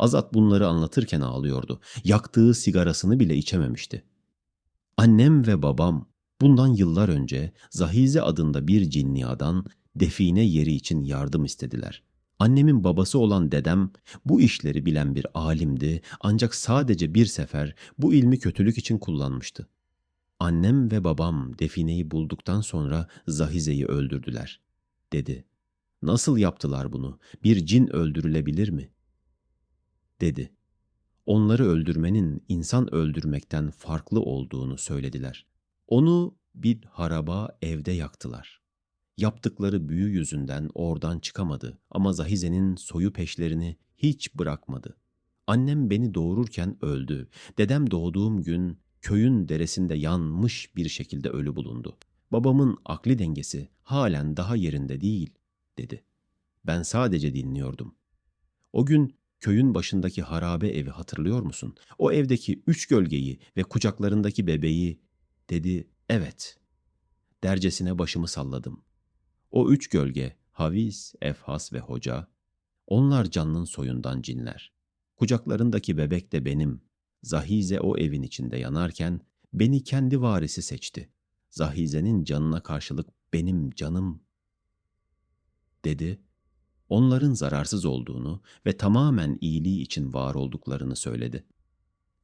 Azat bunları anlatırken ağlıyordu. Yaktığı sigarasını bile içememişti. Annem ve babam bundan yıllar önce Zahize adında bir cinniyadan define yeri için yardım istediler. Annemin babası olan dedem bu işleri bilen bir alimdi ancak sadece bir sefer bu ilmi kötülük için kullanmıştı. Annem ve babam defineyi bulduktan sonra Zahize'yi öldürdüler, dedi. Nasıl yaptılar bunu? Bir cin öldürülebilir mi? Dedi. Onları öldürmenin insan öldürmekten farklı olduğunu söylediler. Onu bir haraba evde yaktılar. Yaptıkları büyü yüzünden oradan çıkamadı ama Zahize'nin soyu peşlerini hiç bırakmadı. Annem beni doğururken öldü. Dedem doğduğum gün köyün deresinde yanmış bir şekilde ölü bulundu. Babamın akli dengesi halen daha yerinde değil, dedi. Ben sadece dinliyordum. O gün köyün başındaki harabe evi hatırlıyor musun? O evdeki üç gölgeyi ve kucaklarındaki bebeği, dedi, evet. Dercesine başımı salladım. O üç gölge, Haviz, Efhas ve Hoca, onlar canının soyundan cinler. Kucaklarındaki bebek de benim. Zahize o evin içinde yanarken beni kendi varisi seçti. Zahize'nin canına karşılık benim canım dedi. Onların zararsız olduğunu ve tamamen iyiliği için var olduklarını söyledi.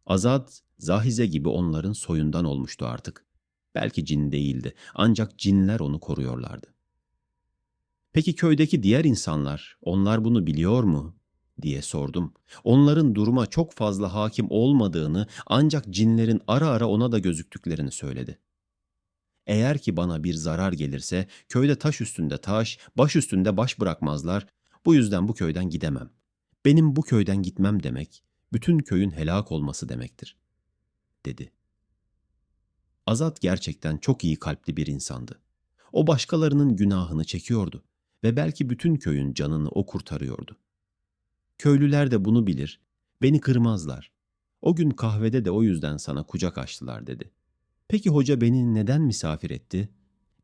Azat, Zahize gibi onların soyundan olmuştu artık. Belki cin değildi ancak cinler onu koruyorlardı. Peki köydeki diğer insanlar, onlar bunu biliyor mu? diye sordum. Onların duruma çok fazla hakim olmadığını ancak cinlerin ara ara ona da gözüktüklerini söyledi. Eğer ki bana bir zarar gelirse köyde taş üstünde taş, baş üstünde baş bırakmazlar. Bu yüzden bu köyden gidemem. Benim bu köyden gitmem demek, bütün köyün helak olması demektir, dedi. Azat gerçekten çok iyi kalpli bir insandı. O başkalarının günahını çekiyordu ve belki bütün köyün canını o kurtarıyordu. Köylüler de bunu bilir, beni kırmazlar. O gün kahvede de o yüzden sana kucak açtılar dedi. Peki hoca beni neden misafir etti?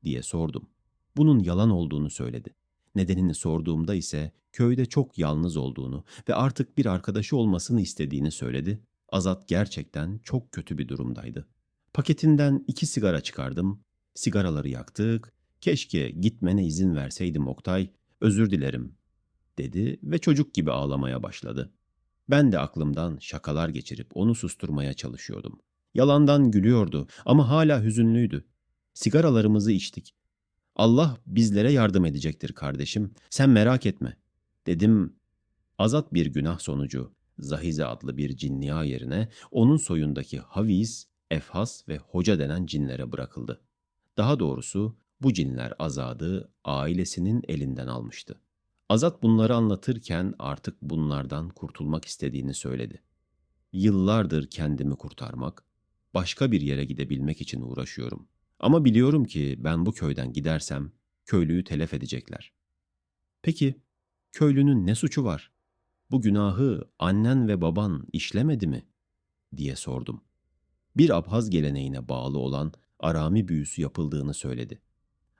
diye sordum. Bunun yalan olduğunu söyledi. Nedenini sorduğumda ise köyde çok yalnız olduğunu ve artık bir arkadaşı olmasını istediğini söyledi. Azat gerçekten çok kötü bir durumdaydı. Paketinden iki sigara çıkardım. Sigaraları yaktık. Keşke gitmene izin verseydim Oktay. Özür dilerim dedi ve çocuk gibi ağlamaya başladı. Ben de aklımdan şakalar geçirip onu susturmaya çalışıyordum. Yalandan gülüyordu ama hala hüzünlüydü. Sigaralarımızı içtik. Allah bizlere yardım edecektir kardeşim. Sen merak etme. Dedim. Azat bir günah sonucu Zahize adlı bir cinniya yerine onun soyundaki Haviz, Efhas ve Hoca denen cinlere bırakıldı. Daha doğrusu bu cinler azadı ailesinin elinden almıştı. Azat bunları anlatırken artık bunlardan kurtulmak istediğini söyledi. Yıllardır kendimi kurtarmak, başka bir yere gidebilmek için uğraşıyorum. Ama biliyorum ki ben bu köyden gidersem köylüyü telef edecekler. Peki köylünün ne suçu var? Bu günahı annen ve baban işlemedi mi? diye sordum. Bir abhaz geleneğine bağlı olan arami büyüsü yapıldığını söyledi.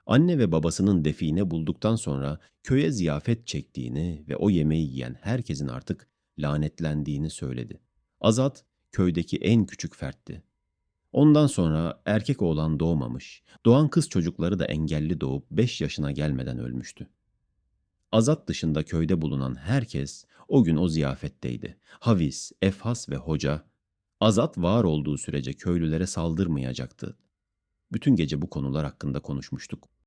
Anne ve babasının define bulduktan sonra köye ziyafet çektiğini ve o yemeği yiyen herkesin artık lanetlendiğini söyledi. Azat köydeki en küçük fertti. Ondan sonra erkek oğlan doğmamış, doğan kız çocukları da engelli doğup 5 yaşına gelmeden ölmüştü. Azat dışında köyde bulunan herkes o gün o ziyafetteydi. Havis, Efhas ve hoca, Azat var olduğu sürece köylülere saldırmayacaktı. Bütün gece bu konular hakkında konuşmuştuk.